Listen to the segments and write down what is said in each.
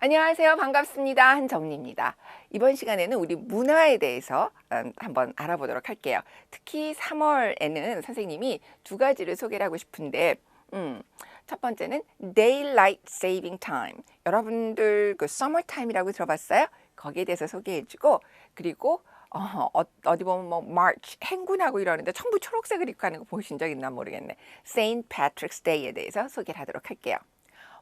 안녕하세요. 반갑습니다. 한정리입니다. 이번 시간에는 우리 문화에 대해서 음, 한번 알아보도록 할게요. 특히 3월에는 선생님이 두 가지를 소개를 하고 싶은데, 음, 첫 번째는 Daylight Saving Time. 여러분들 그 Summer Time이라고 들어봤어요? 거기에 대해서 소개해주고, 그리고 어, 어, 디 보면 뭐 March 행군하고 이러는데 전부 초록색을 입고 하는 거 보신 적 있나 모르겠네. Saint Patrick's Day에 대해서 소개를 하도록 할게요.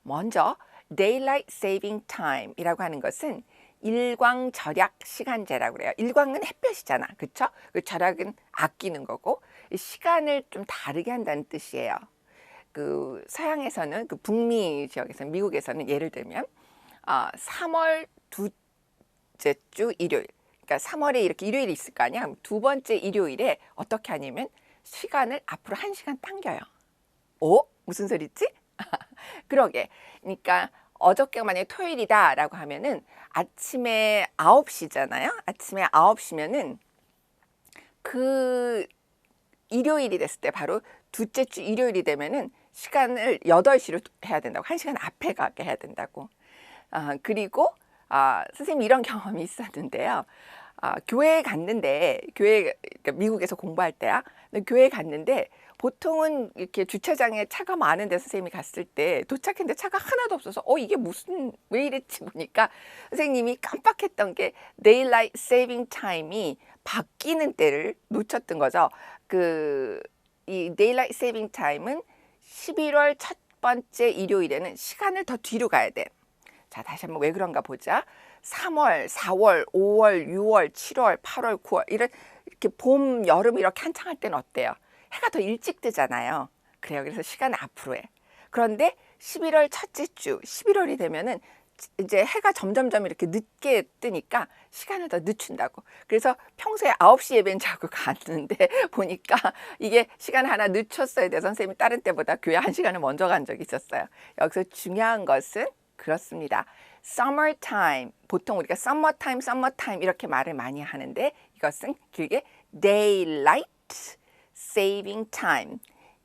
먼저 Daylight Saving Time이라고 하는 것은 일광 절약 시간제라고 그래요. 일광은 햇볕이잖아. 그렇죠? 그 절약은 아끼는 거고 이 시간을 좀 다르게 한다는 뜻이에요. 그 서양에서는 그 북미 지역에서 미국에서는 예를 들면 어, 3월 두째 주 일요일 그러니까 3월에 이렇게 일요일이 있을 거 아니야. 두 번째 일요일에 어떻게 하냐면 시간을 앞으로 한 시간 당겨요. 오? 무슨 소리지? 그러게. 그러니까 어저께가 만약에 토요일이다 라고 하면은 아침에 9시잖아요. 아침에 9시면은 그 일요일이 됐을 때 바로 둘째 주 일요일이 되면은 시간을 8시로 해야 된다고. 한 시간 앞에 가게 해야 된다고. 아, 그리고 아, 선생님 이런 경험이 있었는데요. 아, 교회에 갔는데 교회 그러니까 미국에서 공부할 때야. 근데 교회에 갔는데 보통은 이렇게 주차장에 차가 많은데 선생님이 갔을 때 도착했는데 차가 하나도 없어서 어 이게 무슨 왜 이랬지 보니까 선생님이 깜빡했던 게 daylight saving time이 바뀌는 때를 놓쳤던 거죠. 그이 daylight saving time은 11월 첫 번째 일요일에는 시간을 더 뒤로 가야 돼. 자, 다시 한번 왜 그런가 보자. 3월, 4월, 5월, 6월, 7월, 8월, 9월 이런 이렇게 봄, 여름 이렇게 한창 할 때는 어때요? 해가 더 일찍 뜨잖아요. 그래요. 그래서 시간을 앞으로 해. 그런데 11월 첫째 주, 11월이 되면은 이제 해가 점점점 이렇게 늦게 뜨니까 시간을 더 늦춘다고. 그래서 평소에 9시 예배는 자고 갔는데 보니까 이게 시간 하나 늦췄어야 돼. 선생님이 다른 때보다 교회 한 시간을 먼저 간 적이 있었어요. 여기서 중요한 것은 그렇습니다. summer time. 보통 우리가 summer time, summer time 이렇게 말을 많이 하는데 이것은 길게 daylight saving time.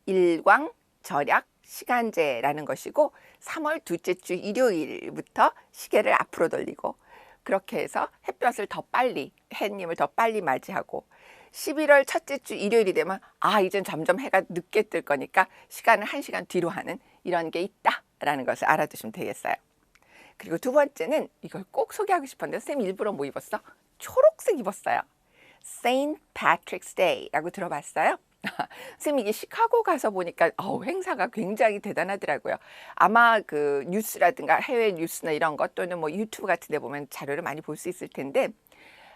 일광 절약 시간제라는 것이고 3월 둘째 주 일요일부터 시계를 앞으로 돌리고 그렇게 해서 햇볕을 더 빨리 해님을 더 빨리 맞이하고 11월 첫째 주 일요일이 되면 아 이젠 점점 해가 늦게 뜰 거니까 시간을 한 시간 뒤로 하는 이런 게 있다 라는 것을 알아두시면 되겠어요. 그리고 두 번째는 이걸 꼭 소개하고 싶었는데 선생님 일부러 뭐 입었어? 초록색 입었어요. Saint Patrick's Day라고 들어봤어요? 선생님 이게 시카고 가서 보니까 어, 행사가 굉장히 대단하더라고요. 아마 그 뉴스라든가 해외 뉴스나 이런 것 또는 뭐 유튜브 같은 데 보면 자료를 많이 볼 수 있을 텐데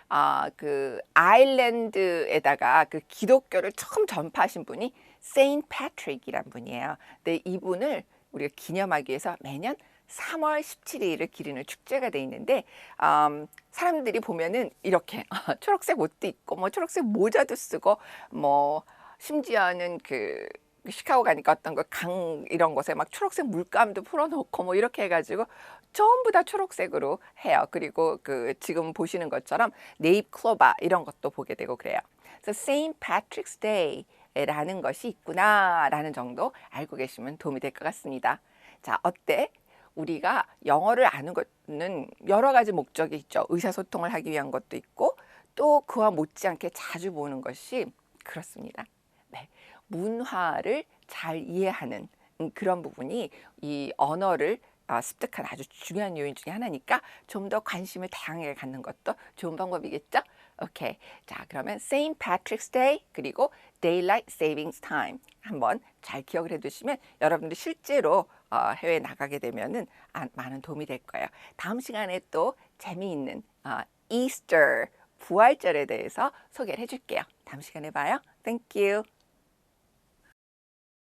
아, 그 아일랜드에다가 그 기독교를 처음 전파하신 분이 세인 패트릭이란 분이에요. 근데 이분을 우리가 기념하기 위해서 매년 3월 17일을 기리는 축제가 돼 있는데 음, 사람들이 보면은 이렇게 초록색 옷도 입고 뭐 초록색 모자도 쓰고 뭐 심지어는 그 시카고 가니까 어떤 그강 이런 곳에 막 초록색 물감도 풀어놓고 뭐 이렇게 해가지고 전부 다 초록색으로 해요. 그리고 그 지금 보시는 것처럼 네잎 클로바 이런 것도 보게 되고 그래요. 그래서 Saint Patrick's Day 라는 것이 있구나 라는 정도 알고 계시면 도움이 될 것 같습니다. 자, 어때? 우리가 영어를 아는 것은 여러 가지 목적이 있죠. 의사소통을 하기 위한 것도 있고 또 그와 못지않게 자주 보는 것이 그렇습니다. 네, 문화를 잘 이해하는 그런 부분이 이 언어를 어, 습득한 아주 중요한 요인 중에 하나니까 좀 더 관심을 다양하게 갖는 것도 좋은 방법이겠죠? 오케이. 자, 그러면 Saint Patrick's Day 그리고 Daylight Savings Time 한번 잘 기억을 해두시면 여러분들 실제로 어, 해외 나가게 되면은 아, 많은 도움이 될 거예요. 다음 시간에 또 재미있는 어, Easter 부활절에 대해서 소개를 해줄게요. 다음 시간에 봐요. Thank you.